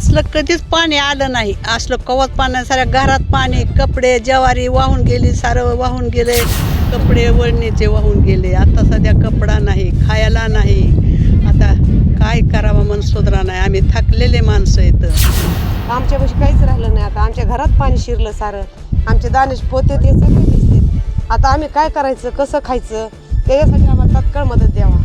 असलं कधीच पाणी आलं नाही. असलं कवच पाणी साऱ्या घरात पाणी कपडे ज्वारी वाहून गेली सारं वाहून गेले. कपडे वळणीचे वाहून गेले. आता सध्या कपडा नाही खायला नाही. आता काय करावं मन सुधरा नाही. आम्ही थकलेले माणसं येतं आमच्यापाशी काहीच राहिलं नाही. आता आमच्या घरात पाणी शिरलं सारं. आमचे दानेश पोते ते सगळे दिसते आता आम्ही काय करायचं कसं खायचं त्याच्यासाठी आम्हाला तात्काळ मदत द्यावा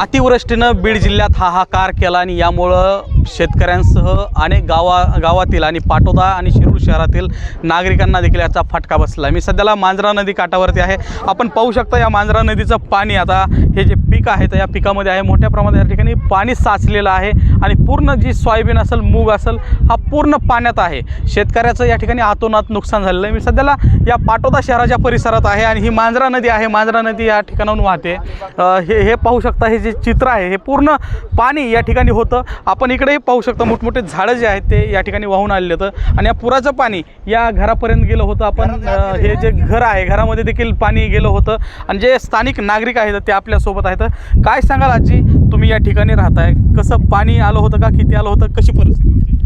अतिवृष्टीनं बीड जिल्ह्यात हाहाकार केला आणि यामुळं शेतकऱ्यांसह अनेक गावा गावातील आणि पाटोदा आणि शिरूर शहरातील नागरिकांना देखील याचा फटका बसला. मी सध्याला मांजरा नदी काठावरती आहे. आपण पाहू शकता या मांजरा नदीचं पाणी आता हे जे पीक आहे तर या पिकामध्ये आहे. मोठ्या प्रमाणात या ठिकाणी पाणी साचलेलं आहे आणि पूर्ण जी सोयाबीन असेल मूग असेल हा पूर्ण पाण्यात आहे. शेतकऱ्याचं या ठिकाणी आतोनात नुकसान झालेलं आहे. मी सध्याला या पाटोदा शहराच्या परिसरात आहे आणि ही मांजरा नदी आहे. मांजरा नदी या ठिकाणाहून वाहते. हे हे पाहू शकता हे जे चित्र आहे हे पूर्ण पाणी या ठिकाणी होतं. आपण इकडे पाहू शकता मोठमोठे झाडं जे आहेत ते या ठिकाणी वाहून आलेले होतं आणि या पुराचं पाणी या घरापर्यंत गेलं होतं आपण हे जे घर आहे घरामध्ये देखील पाणी गेलं होतं. आणि जे स्थानिक नागरिक आहेत ते आपल्यासोबत आहेत. काय सांगाल आजी? तुम्ही या ठिकाणी राहताय. कसं पाणी आलं होतं का? किती आलं होतं? कशी परिस्थिती होती?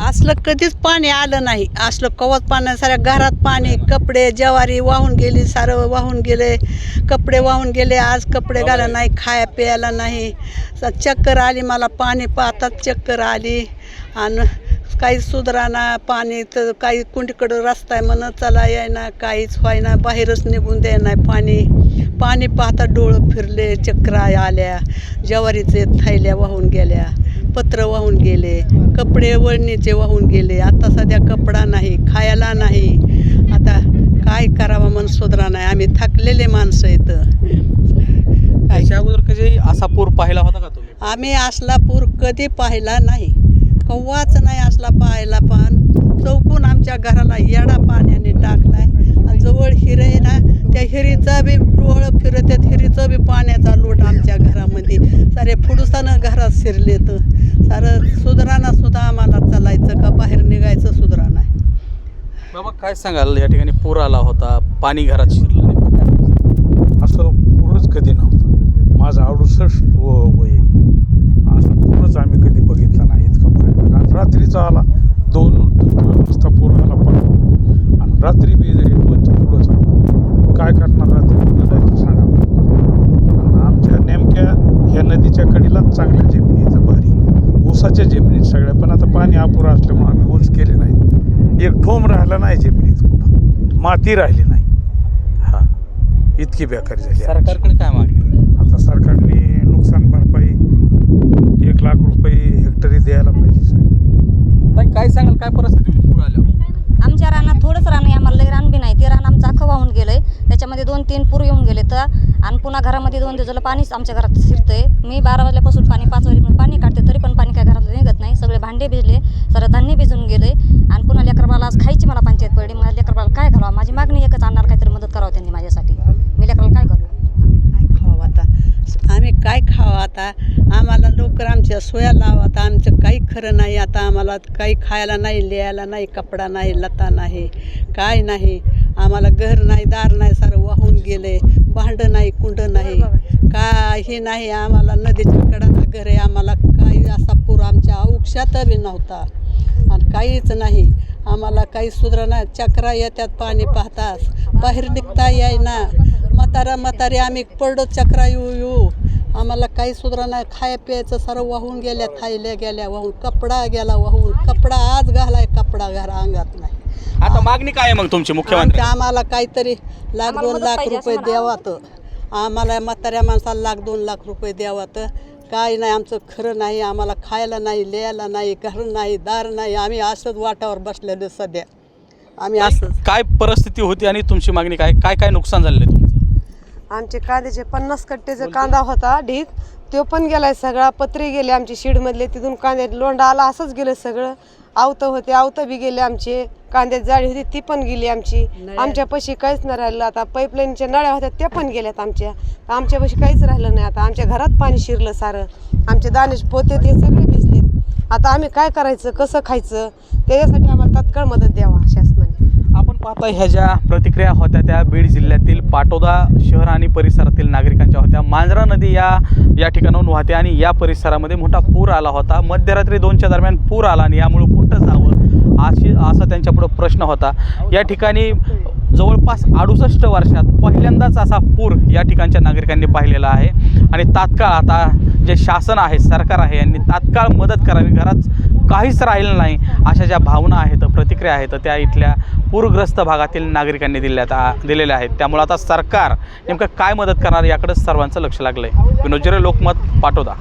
असलं कधीच पाणी आलं नाही. असलं कवच पाणी साऱ्या घरात पाणी कपडे ज्वारी वाहून गेली सारं वाहून गेले कपडे वाहून गेले आज कपडे घाला नाही खाया प्यायला नाही. चक्कर आली मला पाणी पाहतात चक्कर आली. आणि काही सुधारणा पाणी तर काही कुंडीकडं रस्ता आहे म्हणत चला यायना काहीच व्हायना बाहेरच निघून द्यायना पाणी. पाणी पाहता डोळं फिरले चक्र आल्या ज्वारीचे थैल्या वाहून गेल्या. पत्र वाहून गेले कपडे वळणीचे वाहून गेले. आता सध्या कपडा नाही खायला नाही. आता काय करावं मन सुधरा नाही. आम्ही थकलेले माणसं येतं काय? अगोदर कधी असा पूर पाहिला होता का तुम्ही? आम्ही असला पूर कधी पाहिला नाही. कव्वाच नाही असला पाहायला पण चौकून आमच्या घराला येडा पाण्याने टाकलाय. आणि जवळ हिरे ना त्या हिरीचा बी डोळं फिरत हिरीचं बी पाण्याचा लोट आमच्या घरामध्ये. सारे फुडुसानं घरात शिरले तर सारं सुधराना सुद्धा आम्हाला चालायचं का बाहेर निघायचं सुधरा नाही बाबा काय सांगाल या ठिकाणी पूर आला होता पाणी घरात शिरलं परिस्थिती? असं पूरच कधी नव्हतं माझं अडुसष्ट व वय आहे. असं पूरच आम्ही कधी बघितलं नाही इतका भयानक आज रात्रीचा आला दोन दोन वाजता पूर आला पण आणि रात्री बी दोनच्या पुढंच आला काय करणार रात्री कुठं जायचं सांगा आणि आमच्या नेमक्या ह्या नदीच्या कडीलाच चांगल्या जमिनी आहेत भारी ऊसाच्या जमिनीत सगळ्या पण अपुरं असल्यामुळे आम्ही ऊस केले नाहीत. एक ठोम राहिला नाही जमिनीत कुठं. माती राहिली नाही. हा. इतकी बेकारी झाली. सरकारकडे काय मागणी? आता सरकारने नुकसान भरपाई एक लाख रुपये हेक्टरी द्यायला पाहिजे साहेब. काय सांगाल? काय परिस्थिती पूर आल्यावर? आमच्या रानात थोडंच रान आहे. आम्हाला लई रान बी नाही. ते रान आमचं अख्खं वाहून गेलंय. घरामध्ये दोन तीन पूर येऊन गेले तर? आणि पुन्हा घरामध्ये दोन दिवसाला पाणीच आमच्या घरात शिरतंय. मी बारा वाजल्यापासून पाणी पाच वाजेपर्यंत पाणी काढते तरी पण पाणी काय घरातलं निघत नाही. सगळे भांडे भिजले सगळं धान्य भिजून गेले. आणि पुन्हा लेकरबाला आज खायची मला पंचायत पडली. मला लेकरबाला काय घालावं? माझी मागणी एकच आणणार काहीतरी मदत करावं त्यांनी माझ्यासाठी. मी लेकराला काय करू? काय खावं आता? आम्ही काय खावं आता? आम्हाला लवकर आमच्या सोया लावा आता आमचं काही खरं नाही. आता आम्हाला काही खायला नाही लिहायला नाही कपडा नाही लता नाही काय नाही. आम्हाला घर नाही दार नाही सारं वाहून गेले भांडं नाही कुंड नाही. काही नाही आम्हाला नदीच्या कडाला घर आहे. आम्हाला काही असा पूर आमच्या औक्षात बी नव्हता. आणि काहीच नाही. आम्हाला काही सुधरा नाही. चक्रा येतात पाणी पाहतास बाहेर निघता येईना. म्हातारा म्हातारी आम्ही पडलो चक्रा येऊ येऊ. आम्हाला काही सुधरा नाही. खाय प्यायचं सर्व वाहून गेल्या थायल्या गेल्या वाहून कपडा गेला वाहून कपडा आज घालाय कपडा घरा अंगात नाही. आता मागणी काय आहे मग तुमची मुख्यमंत्री? आमच्या आम्हाला काहीतरी लाख दोन लाख रुपये द्यावात आम्हाला म्हाताऱ्या माणसाला लाख दोन लाख रुपये द्यावात काय नाही आमचं खरं नाही आम्हाला खायला नाही लिहायला नाही घर नाही दार नाही. आम्ही असंच वाटावर बसलेलो सध्या. आम्ही असंच. काय परिस्थिती होती आणि तुमची मागणी काय? काय काय नुकसान झालेलं आहे तुमचं? आमचे कांद्याचे पन्नास कट्टेचा कांदा होता ढीक तो पण गेलाय सगळा. पत्रे गेले आमचे शेडमधले तिथून कांद्यात लोंढा आला असंच गेलं सगळं. आवतं होते आवतं बी गेले आमचे. कांद्यात जाळी होती ती पण गेली आमची. आमच्या पशी काहीच नाही राहिलं. आता पाईपलाईनच्या नळ्या होत्या त्या पण गेल्यात आमच्या. आमच्या पशी काहीच राहिलं नाही. आता आमच्या घरात पाणी शिरलं सारं. आमचे दानेश पोते ते सगळे भिजलेत. आता आम्ही काय करायचं कसं खायचं त्याच्यासाठी आम्हाला तात्काळ मदत द्यावा शासनाने. आपण पाहता ह्या ज्या प्रतिक्रिया होत्या त्या बीड जिल्ह्यातील पाटोदा शहर आणि परिसरातील नागरिकांच्या होत्या. मांजरा नदी या या ठिकाणाहून वाहते आणि या परिसरामध्ये मोठा पूर आला होता. मध्यरात्री दोनच्या दरम्यान पूर आला आणि यामुळे कुठं जावं अशी असा त्यांच्यापुढं प्रश्न होता. या ठिकाणी जवळपास अडुसष्ट वर्षात पहिल्यांदाच असा पूर या ठिकाणच्या नागरिकांनी पाहिलेला आहे. आणि तात्काळ आता जे शासन आहे सरकार आहे यांनी तात्काळ मदत करावी. घरात काहीच राहिलं नाही. अशा ज्या भावना आहेत प्रतिक्रिया आहेत त्या इथल्या पूरग्रस्त भागातील नागरिकांनी दिल्यात दिलेल्या आहेत. त्यामुळे आता सरकार नेमकं काय मदत करणार याकडे सर्वांचं लक्ष लागलं आहे विनोद लोकमत पाठवता